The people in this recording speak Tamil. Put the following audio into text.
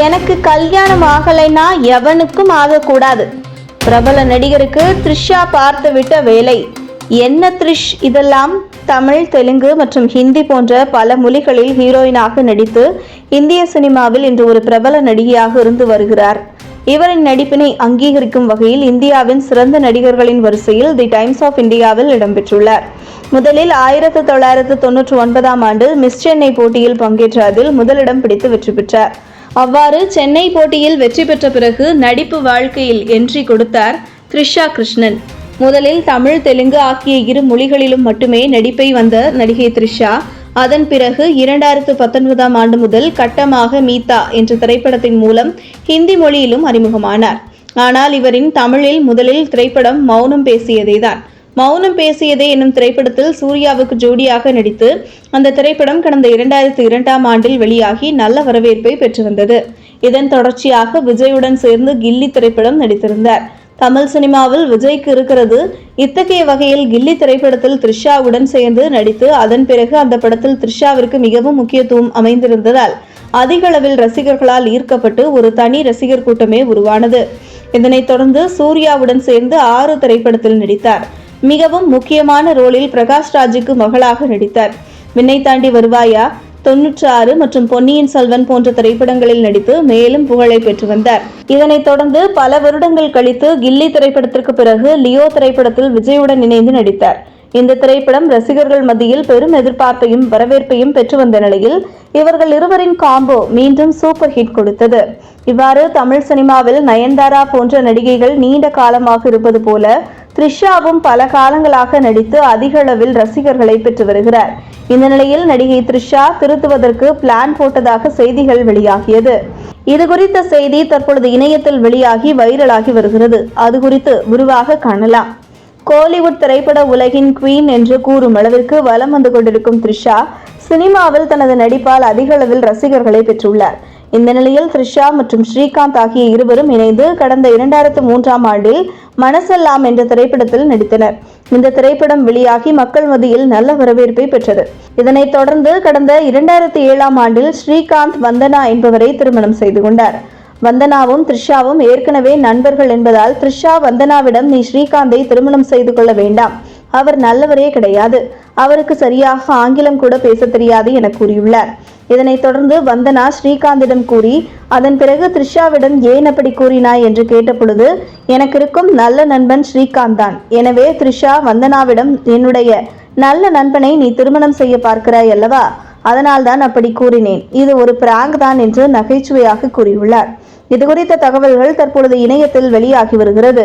எனக்கு கல்யாணம் ஆகலைன்னா எவனுக்கும் ஆகக்கூடாது. பிரபல நடிகருக்கு த்ரிஷா பார்த்து விட்ட வேலை. என்ன த்ரிஷ்? இதெல்லாம் தமிழ் தெலுங்கு மற்றும் ஹிந்தி போன்ற பல மொழிகளில் ஹீரோயினாக நடித்து இந்திய சினிமாவில் இன்று ஒரு பிரபல நடிகையாக இருந்து வருகிறார். இவரின் நடிப்பினை அங்கீகரிக்கும் வகையில் இந்தியாவின் சிறந்த நடிகர்களின் வரிசையில் தி டைம்ஸ் ஆஃப் இந்தியாவில் இடம்பெற்றுள்ளார். முதலில் ஆயிரத்து தொள்ளாயிரத்து தொன்னூற்றி ஒன்பதாம் ஆண்டு மிஸ் சென்னை போட்டியில் பங்கேற்ற அதில் முதலிடம் பிடித்து வெற்றி பெற்றார். அவ்வாறு சென்னை போட்டியில் வெற்றி பெற்ற பிறகு நடிப்பு வாழ்க்கையில் என்ட்ரி கொடுத்தார் த்ரிஷா கிருஷ்ணன். முதலில் தமிழ் தெலுங்கு ஆகிய இரு மொழிகளிலும் மட்டுமே நடிப்பை வந்த நடிகை த்ரிஷா. அதன் பிறகு இரண்டாயிரத்து பத்தொன்பதாம் ஆண்டு முதல் கட்டமாக மீதா என்ற திரைப்படத்தின் மூலம் ஹிந்தி மொழியிலும் அறிமுகமானார். ஆனால் இவரின் தமிழில் முதலில் திரைப்படம் மௌனம் பேசியதேதான். மௌனம் பேசியதே என்னும் திரைப்படத்தில் சூர்யாவுக்கு ஜோடியாக நடித்து அந்த திரைப்படம் கடந்த இரண்டாயிரத்தி இரண்டாம் ஆண்டில் வெளியாகி நல்ல வரவேற்பை பெற்று வந்தது இதன் தொடர்ச்சியாக விஜயுடன் சேர்ந்து கில்லி திரைப்படம் நடித்திருந்தார். தமிழ் சினிமாவில் விஜய்க்கு இருக்கிறது இத்தகைய வகையில் கில்லி திரைப்படத்தில் த்ரிஷாவுடன் சேர்ந்து நடித்து அதன் பிறகு அந்த படத்தில் த்ரிஷாவிற்கு மிகவும் முக்கியத்துவம் அமைந்திருந்ததால் அதிக அளவில் ரசிகர்களால் ஈர்க்கப்பட்டு ஒரு தனி ரசிகர் கூட்டமே உருவானது. இதனைத் தொடர்ந்து சூர்யாவுடன் சேர்ந்து ஆறு திரைப்படத்தில் நடித்தார். மிகவும் முக்கியமான ரோலில் பிரகாஷ் ராஜுக்கு மகளாக நடித்தார். விண்ணை தாண்டி வருவாயா? தொன்னூற்றி ஆறு மற்றும் பொன்னியின் செல்வன் போன்ற திரைப்படங்களில் நடித்து மேலும் புகழை பெற்று வந்தார். இதனைத் தொடர்ந்து பல வருடங்கள் கழித்து கில்லி திரைப்படத்திற்கு பிறகு லியோ திரைப்படத்தில் விஜயுடன் இணைந்து நடித்தார். இந்த திரைப்படம் ரசிகர்கள் மத்தியில் பெரும் எதிர்பார்ப்பையும் வரவேற்பையும் பெற்று வந்த நிலையில் இவர்கள் இருவரின் காம்போ மீண்டும் சூப்பர் ஹிட் கொடுத்தது. இவ்வாறு தமிழ் சினிமாவில் நயன்தாரா போன்ற நடிகைகள் நீண்ட காலமாக இருப்பது போல த்ரிஷாவும் பல காலங்களாக நடித்து அதிக அளவில் ரசிகர்களை பெற்று வருகிறார். இந்த நிலையில் நடிகை த்ரிஷா திருத்துவதற்கு பிளான் போட்டதாக செய்திகள் வெளியாகியது. இது குறித்த செய்தி தற்பொழுது இணையத்தில் வெளியாகி வைரலாகி வருகிறது. அது குறித்து விரிவாக காணலாம். கோலிவுட் திரைப்பட உலகின் குவீன் என்று கூறும் அளவிற்கு வலம் வந்து கொண்டிருக்கும் த்ரிஷா சினிமாவில் தனது நடிப்பால் அதிக அளவில் ரசிகர்களை பெற்றுள்ளார். இந்த நிலையில் த்ரிஷா மற்றும் ஸ்ரீகாந்த் ஆகிய இருவரும் இணைந்து கடந்த இரண்டாயிரத்து மூன்றாம் ஆண்டில் மனசெல்லாம் என்ற திரைப்படத்தில் நடித்தனர். இந்த திரைப்படம் வெளியாகி மக்கள் மத்தியில் நல்ல வரவேற்பை பெற்றது. இதனைத் தொடர்ந்து கடந்த இரண்டாயிரத்தி ஏழாம் ஆண்டில் ஸ்ரீகாந்த் வந்தனா என்பவரை திருமணம் செய்து கொண்டார். வந்தனாவும் த்ரிஷாவும் ஏற்கனவே நண்பர்கள் என்பதால் த்ரிஷா வந்தனாவிடம் நீ ஸ்ரீகாந்தை திருமணம் செய்து கொள்ள வேண்டாம். அவர் நல்லவரே கிடையாது. அவருக்கு சரியாக ஆங்கிலம் கூட பேச தெரியாது என கூறியுள்ளார். இதனைத் தொடர்ந்து வந்தனா ஸ்ரீகாந்திடம் கூறி அதன் பிறகு த்ரிஷாவிடம் ஏன் அப்படி கூறினாய்? என்று கேட்டபொழுது எனக்கு இருக்கும் நல்ல நண்பன் ஸ்ரீகாந்த் தான். எனவே த்ரிஷா வந்தனாவிடம் என்னுடைய நல்ல நண்பனை நீ திருமணம் செய்ய பார்க்கிறாய் அல்லவா? அதனால்தான் அப்படி கூறினேன். இது ஒரு பிராங்க் தான் என்று நகைச்சுவையாக கூறியுள்ளார். இது குறித்த தகவல்கள் தற்பொழுது இணையத்தில் வெளியாகி வருகிறது.